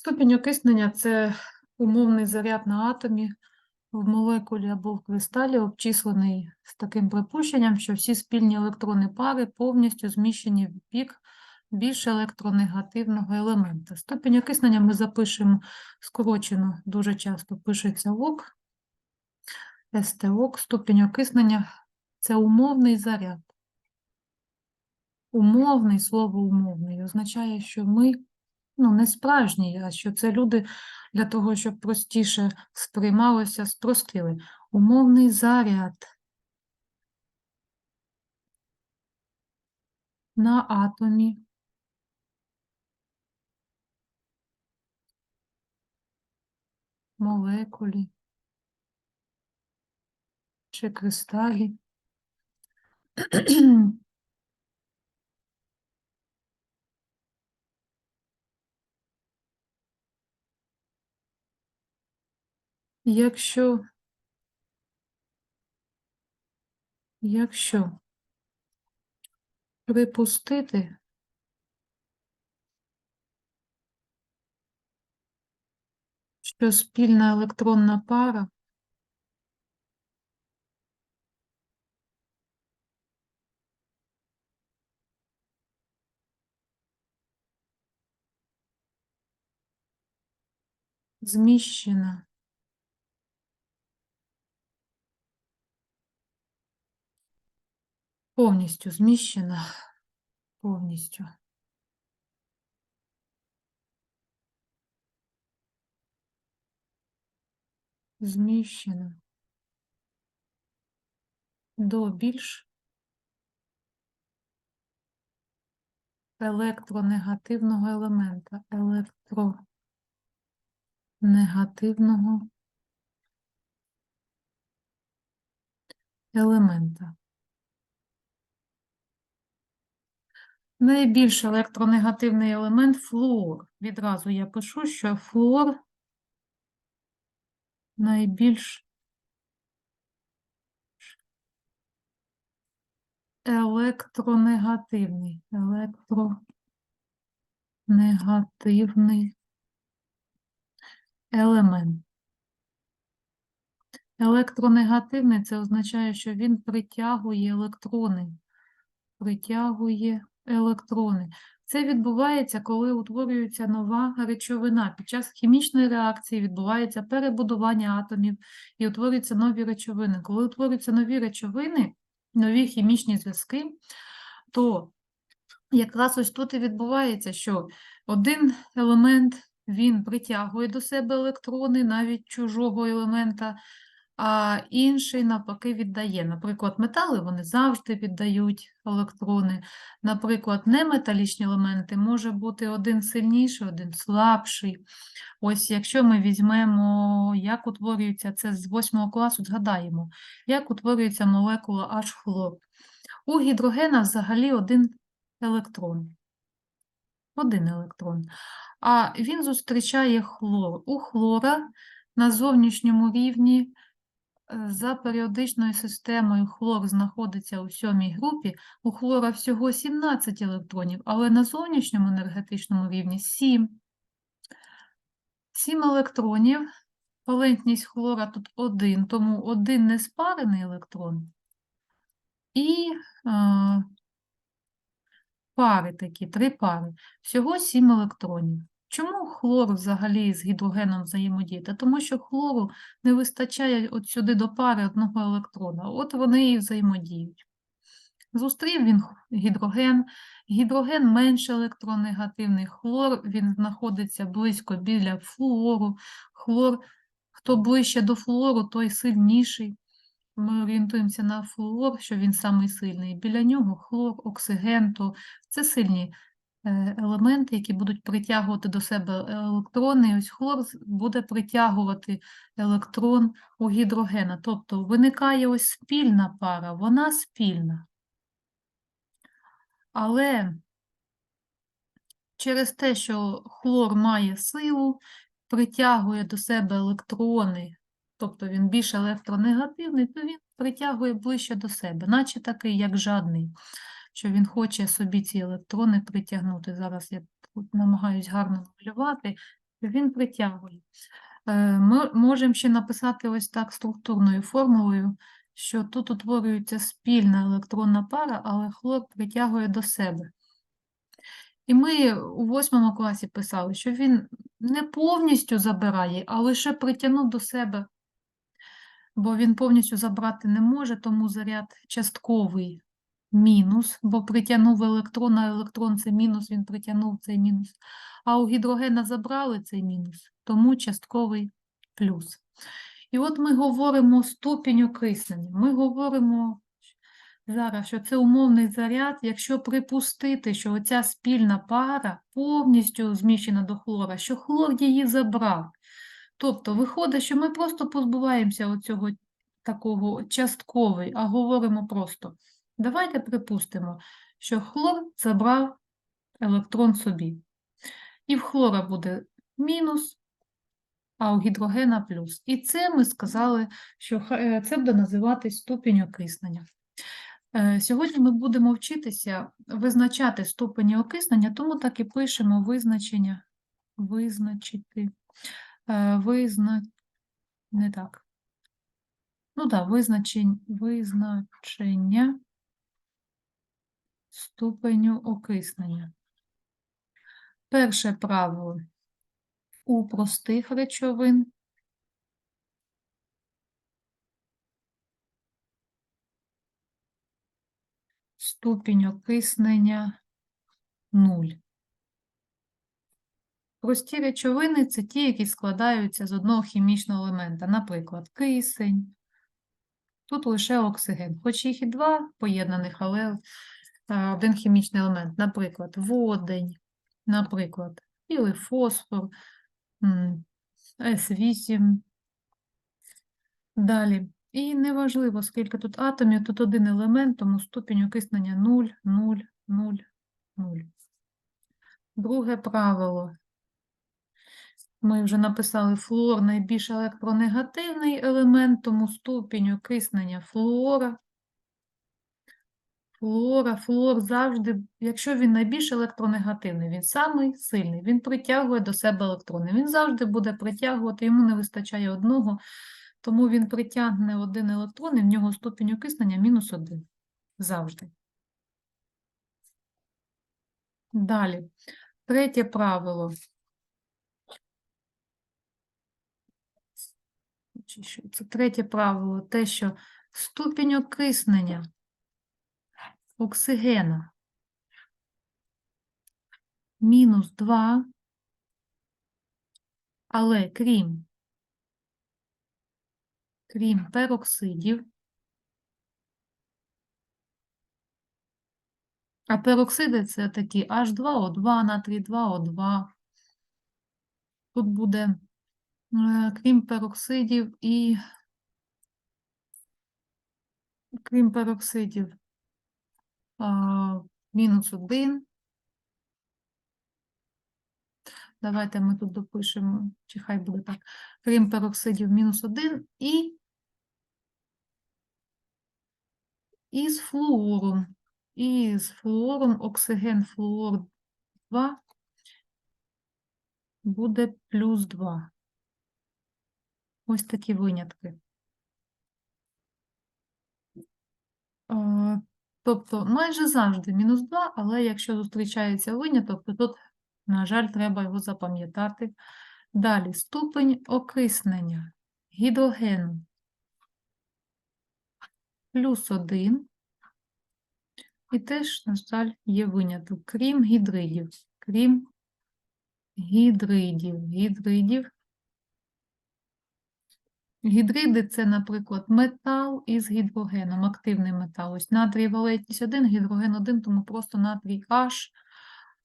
Ступінь окиснення це умовний заряд на атомі в молекулі або в кристалі, обчислений з таким припущенням, що всі спільні електронні пари повністю зміщені в бік більш електронегативного елемента. Ступінь окиснення ми запишемо скорочено, дуже часто пишеться ОК, СТОК. Ступінь окиснення – це умовний заряд. Умовний, слово умовний означає, що ми ну, не справжні, а що це люди для того, щоб простіше сприймалося, спростили. Умовний заряд на атомі молекулі чи кристалі. Якщо, якщо припустити, що спільна електронна пара зміщена повністю зміщена, повністю. Зміщена до більш електронегативного елемента, електронегативного елемента. Найбільш електронегативний елемент флуор. Відразу я пишу, що флуор найбільш електронегативний. Електронегативний елемент. Електронегативний це означає, що він притягує електрони. Притягує електрони. Це відбувається, коли утворюється нова речовина. Під час хімічної реакції відбувається перебудування атомів і утворюються нові речовини. Коли утворюються нові речовини, нові хімічні зв'язки, то якраз ось тут і відбувається, що один елемент він притягує до себе електрони, навіть чужого елемента, а інший навпаки віддає. Наприклад, метали вони завжди віддають електрони. Наприклад, неметалічні елементи може бути один сильніший, один слабший. Ось якщо ми візьмемо, як утворюється це з 8 класу, згадаємо, як утворюється молекула H-хлор. У гідрогена взагалі один електрон. Один електрон. А він зустрічає хлор. У хлора на зовнішньому рівні за періодичною системою хлор знаходиться у сьомій групі, у хлора всього 17 електронів, але на зовнішньому енергетичному рівні 7. 7 електронів, валентність хлора тут 1, тому один неспарений електрон. І е, пари такі, три пари. Всього 7 електронів. Чому хлор взагалі з гідрогеном взаємодіє? Та Тому що хлору не вистачає от сюди до пари одного електрона. От вони і взаємодіють. Зустрів він гідроген. Гідроген менш електронегативний. Хлор він знаходиться близько біля флуору. Хлор, хто ближче до флуору, той сильніший. Ми орієнтуємося на флуор, що він самий сильний. Біля нього хлор, оксиген, то це сильні елементи, які будуть притягувати до себе електрони. І ось хлор буде притягувати електрон у гідрогена. Тобто виникає ось спільна пара, вона спільна. Але через те, що хлор має силу, притягує до себе електрони, тобто він більш електронегативний, то він притягує ближче до себе, наче такий, як жадний, що він хоче собі ці електрони притягнути. Зараз я тут намагаюсь гарно намалювати. Він притягує. Е, Ми можемо ще написати ось так структурною формулою, що тут утворюється спільна електронна пара, але хлор притягує до себе. І ми у восьмому класі писали, що він не повністю забирає, а лише притягнув до себе, бо він повністю забрати не може, тому заряд частковий мінус, бо притягнув електрон, а електрон це мінус, він притягнув цей мінус. А у гідрогена забрали цей мінус, тому частковий плюс. І от ми говоримо ступінь окиснення. Ми говоримо зараз, що це умовний заряд, якщо припустити, що оця спільна пара повністю зміщена до хлора, що хлор її забрав. Тобто виходить, що ми просто позбуваємося оцього такого частковий, а говоримо просто. Давайте припустимо, що хлор забрав електрон собі. І в хлора буде мінус, а у гідрогена плюс. І це ми сказали, що е, це буде називатись ступінь окиснення. Е, Сьогодні ми будемо вчитися визначати ступені окиснення, тому так і пишемо визначення, визначити, е, визна... не так. Ну так, визначень... визначення ступеню окиснення. Перше правило. У простих речовин ступінь окиснення 0. Прості речовини це ті, які складаються з одного хімічного елемента, наприклад, кисень. Тут лише оксиген, хоч їх і два поєднаних, але один хімічний елемент, наприклад, водень, наприклад, білий фосфор, С8. Далі. І неважливо, скільки тут атомів, тут один елемент, тому ступінь окиснення 0, 0, 0, 0. Друге правило. Ми вже написали флуор найбільш електронегативний елемент, тому ступінь окиснення флуора. Флуора, флуор завжди, якщо він найбільш електронегативний, він самий сильний, він притягує до себе електрони. Він завжди буде притягувати, йому не вистачає одного, тому він притягне один електрон, і в нього ступінь окиснення мінус один. Завжди. Далі. Третє правило. Це третє правило, те, що ступінь окиснення оксигена мінус 2, але крім, крім пероксидів, а пероксиди це такі H2O2, натрій 2O2. Тут буде, е, крім пероксидів і крім пероксидів, мінус 1. Давайте ми тут допишемо, чи хай буде так. Крім пероксидів мінус 1 і і з флуором. І з флуором оксиген флуор 2 буде плюс 2. Ось такі винятки. Тобто майже завжди мінус 2, але якщо зустрічається виняток, то тут, на жаль, треба його запам'ятати. Далі ступень окиснення гідрогену плюс 1. І теж, на жаль, є виняток, крім гідридів. Крім гідридів. Гідридів. Гідриди це, наприклад, метал із гідрогеном, активний метал. Ось натрій валентність 1, гідроген 1, тому просто натрій H.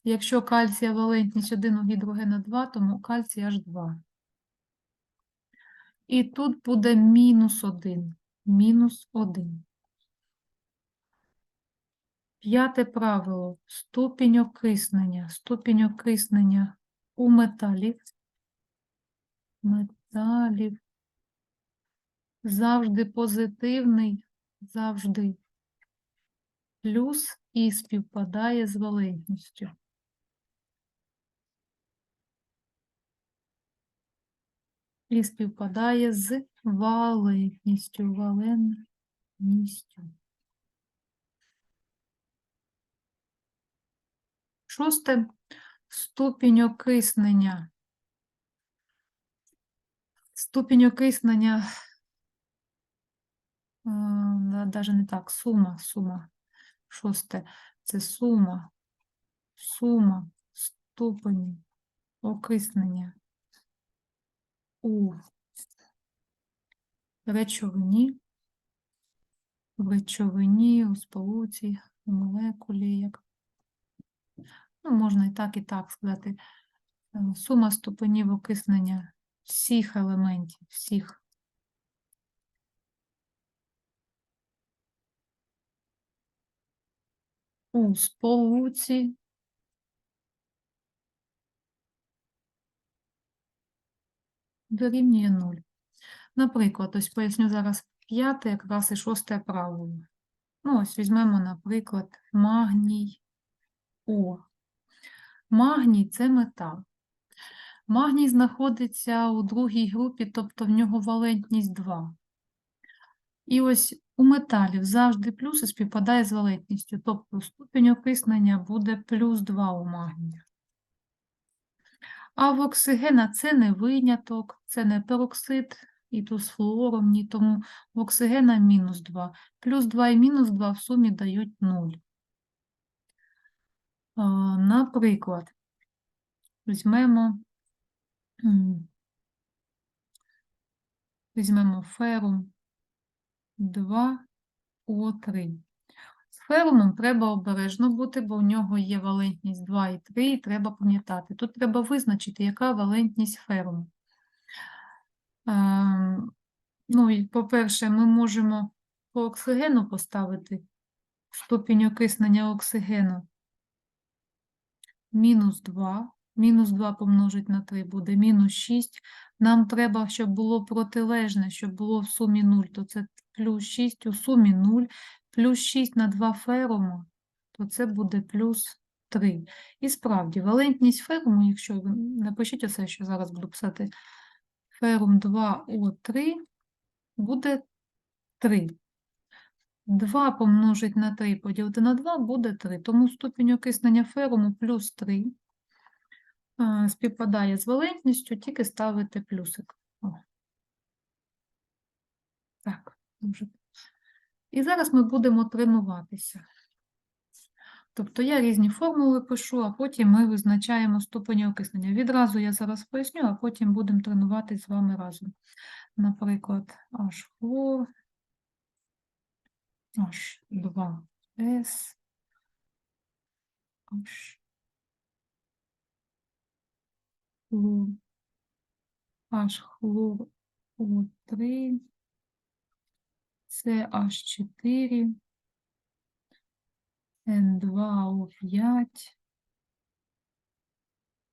Якщо кальція валентність 1 у гідрогена 2, тому кальцій H2. І тут буде мінус 1. Мінус 1. П'яте правило. Ступінь окиснення. Ступінь окиснення у металів. Металів. Завжди позитивний, завжди плюс і співпадає з валентністю. і співпадає з валентністю. Валентністю. Шосте ступінь окиснення. Ступінь окиснення, навіть не так, сума, сума. Шосте це сума, сума ступені окиснення у речовині, речовині, у сполуці, у молекулі, як ну, можна і так, і так сказати, сума ступенів окиснення всіх елементів, всіх. У сполуці дорівнює 0. Наприклад, ось поясню зараз п'яте, якраз і шосте правило. Ну, ось візьмемо, наприклад, магній О. Магній це метал. Магній знаходиться у другій групі, тобто в нього валентність 2. І ось у металів завжди плюс співпадає з валентністю, тобто ступінь окиснення буде плюс 2 у магнія. А в оксигена це не виняток, це не пероксид, і тут з флуором, ні, тому в оксигена мінус 2. Плюс 2 і мінус 2 в сумі дають 0. Наприклад, візьмемо, візьмемо ферум 2О3. З ферумом треба обережно бути, бо в нього є валентність 2 і 3, і треба пам'ятати. Тут треба визначити, яка валентність феруму. Ем, ну, по-перше, ми можемо по оксигену поставити ступінь окиснення оксигену мінус 2. Мінус 2 помножить на 3 буде мінус 6. Нам треба, щоб було протилежне, щоб було в сумі 0, то це плюс 6 у сумі 0, плюс 6 на 2 феруму, то це буде плюс 3. І справді, валентність феруму, якщо напишіть оце, що зараз буду писати, ферум 2О3 буде 3. 2 помножить на 3 поділити на 2 буде 3. Тому ступінь окиснення феруму плюс 3 співпадає з валентністю, тільки ставити плюсик. Так, може. І зараз ми будемо тренуватися. Тобто я різні формули пишу, а потім ми визначаємо ступені окиснення. Відразу я зараз поясню, а потім будемо тренуватися з вами разом. Наприклад, H хлор, H2S, H хлор, H хлор О3, CH4, N2O5,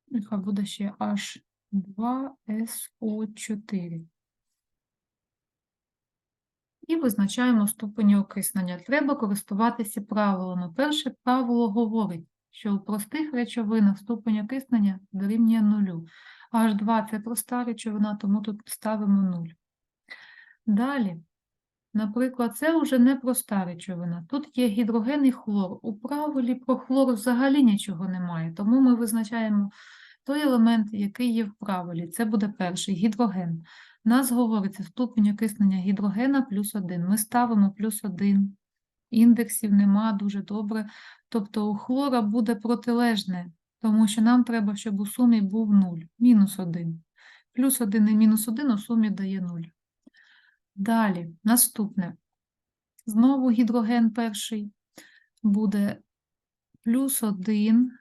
нехай буде ще H2SO4. І визначаємо ступені окиснення. Треба користуватися правилами. Перше правило говорить, що у простих речовинах ступень окиснення дорівнює нулю. H2 це проста речовина, тому тут ставимо 0. Далі, наприклад, це вже не проста речовина. Тут є гідроген і хлор. У правилі про хлор взагалі нічого немає, тому ми визначаємо той елемент, який є в правилі. Це буде перший гідроген. Нас говориться ступінь окиснення гідрогена плюс 1. Ми ставимо плюс 1. Індексів нема дуже добре. Тобто у хлора буде протилежне, тому що нам треба, щоб у сумі був 0, мінус 1. Плюс 1 і мінус 1 у сумі дає 0. Далі, наступне. Знову гідроген перший буде плюс 1,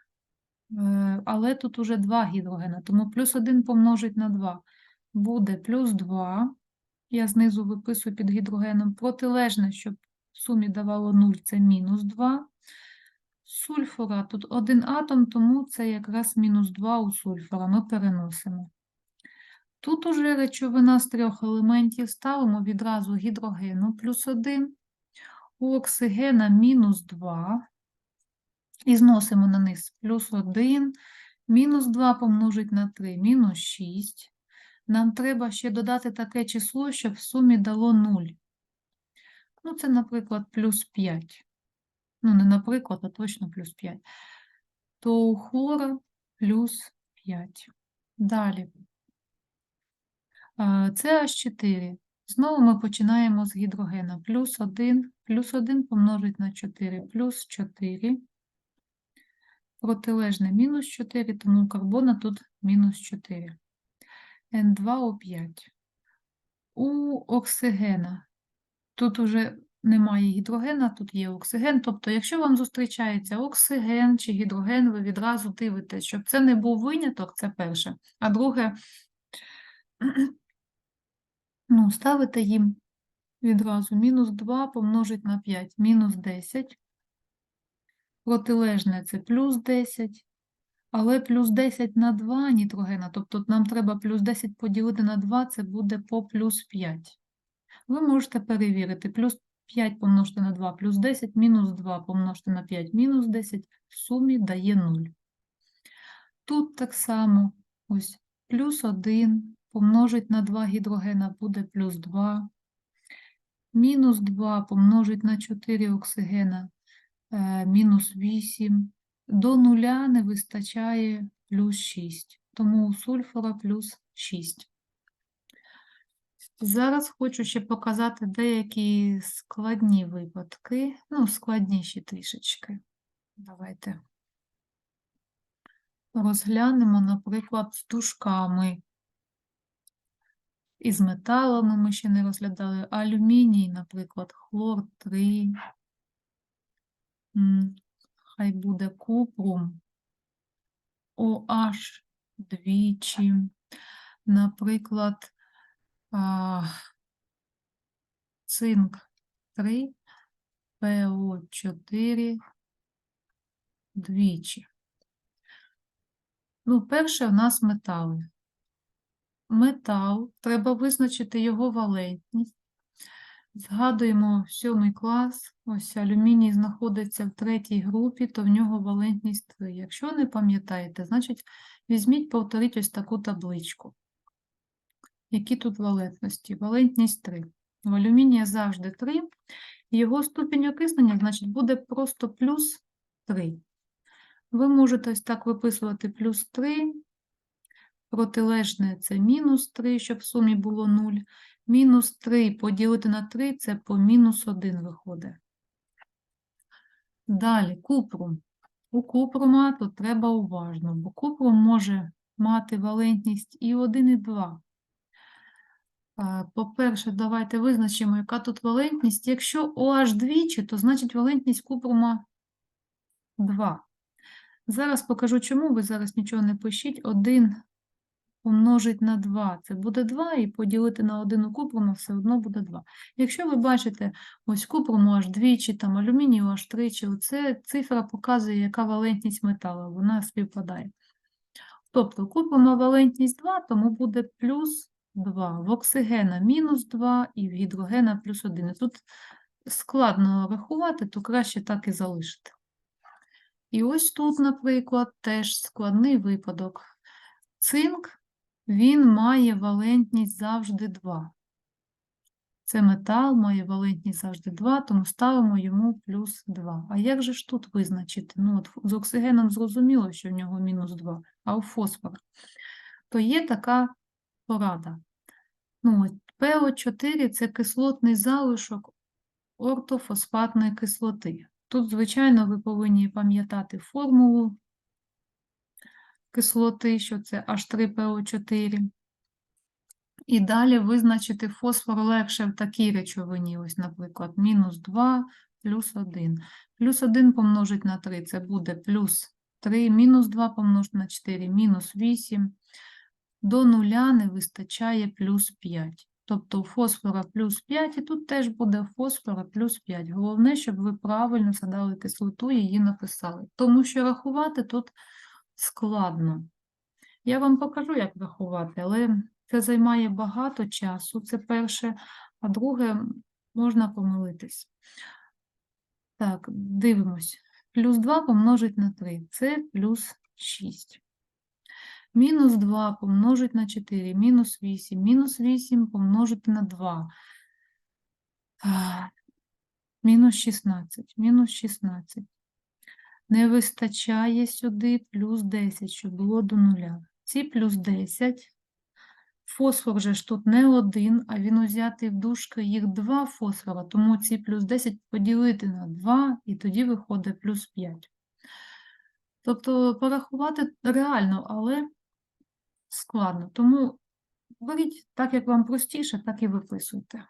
е, але тут уже 2 гідрогена, тому плюс 1 помножить на 2 буде плюс 2. Я знизу виписую під гідрогеном протилежне, щоб в сумі давало 0, це мінус 2. Сульфура тут один атом, тому це якраз мінус 2 у сульфура. Ми переносимо. Тут уже речовина з трьох елементів ставимо відразу гідрогену плюс 1, у оксигена мінус 2. І зносимо на низ плюс 1, мінус 2 помножить на 3, мінус 6. нам треба ще додати таке число, щоб в сумі дало 0. Ну, це, наприклад, плюс 5. Ну, не наприклад, а точно плюс 5. То у хлора плюс 5. Далі. Е, Це H4. Знову ми починаємо з гідрогена. Плюс 1, плюс 1 помножить на 4, плюс 4. Протилежне мінус 4, тому карбона тут мінус 4. N2O5. У оксигена. Тут уже немає гідрогена, тут є оксиген. Тобто, якщо вам зустрічається оксиген чи гідроген, ви відразу дивитесь, щоб це не був виняток, це перше. А друге, ну, ставите їм відразу мінус 2 помножить на 5, мінус 10. Протилежне це плюс 10. Але плюс 10 на 2 нітрогена, тобто нам треба плюс 10 поділити на 2, це буде по плюс 5. Ви можете перевірити. Плюс 5 помножити на 2 плюс 10, мінус 2 помножити на 5 мінус 10, в сумі дає 0. Тут так само, ось плюс 1 помножить на 2 гідрогена буде плюс 2. Мінус 2 помножить на 4 оксигена е, мінус 8. До нуля не вистачає плюс 6, тому у сульфора плюс 6. Зараз хочу ще показати деякі складні випадки, ну, складніші трішечки. Давайте розглянемо, наприклад, з дужками. І з металами ми ще не розглядали. Алюміній, наприклад, хлор 3. Хай буде купрум. OH двічі. Наприклад, цинк 3, ПО4 двічі. Ну, перше у нас метали. Метал, треба визначити його валентність. Згадуємо сьомий клас, ось алюміній знаходиться в третій групі, то в нього валентність 3. Якщо не пам'ятаєте, значить візьміть, повторіть ось таку табличку. Які тут валентності? Валентність 3. В алюмінія завжди 3. Його ступінь окиснення, значить, буде просто плюс 3. Ви можете ось так виписувати плюс 3. Протилежне це мінус 3, щоб в сумі було 0. Мінус 3 поділити на 3 це по мінус 1 виходить. Далі, купрум. У купрума тут треба уважно, бо купрум може мати валентність і 1, і 2. По-перше, давайте визначимо, яка тут валентність. Якщо OH двічі, то значить валентність купрума 2. Зараз покажу, чому ви зараз нічого не пишіть. 1 помножить на 2, це буде 2, і поділити на 1 у купруму все одно буде 2. Якщо ви бачите, ось купруму аж двічі, там алюмінію аж тричі, оце цифра показує, яка валентність металу, вона співпадає. Тобто купрума валентність 2, тому буде плюс 2. В оксигена мінус 2 і в гідрогена плюс 1. І тут складно рахувати, то краще так і залишити. І ось тут, наприклад, теж складний випадок. Цинк він має валентність завжди 2. Це метал має валентність завжди 2, тому ставимо йому плюс 2. А як же ж тут визначити? Ну, от з оксигеном зрозуміло, що в нього мінус 2, а у фосфора. То є така порада. Ну, ПО4 – це кислотний залишок ортофосфатної кислоти. Тут, звичайно, ви повинні пам'ятати формулу кислоти, що це H3PO4. І далі визначити фосфор легше в такій речовині, ось, наприклад, мінус 2 плюс 1. Плюс 1 помножить на 3, це буде плюс 3, мінус 2 помножити на 4, мінус 8. До нуля не вистачає плюс 5. Тобто у фосфора плюс 5, і тут теж буде фосфора плюс 5. Головне, щоб ви правильно задали кислоту і її написали. Тому що рахувати тут складно. Я вам покажу, як рахувати, але це займає багато часу, це перше, а друге, можна помилитись. Так, дивимось. Плюс 2 помножить на 3, це плюс 6. Мінус 2 помножить на 4, мінус 8, мінус 8 помножити на 2. А, Мінус 16, мінус 16. Не вистачає сюди плюс 10, щоб було до нуля. Ці плюс 10. Фосфор же ж тут не один, а він узятий в дужки їх два фосфора, тому ці плюс 10 поділити на 2, і тоді виходить плюс 5. Тобто порахувати реально, але складно. Тому беріть так, як вам простіше, так і виписуйте.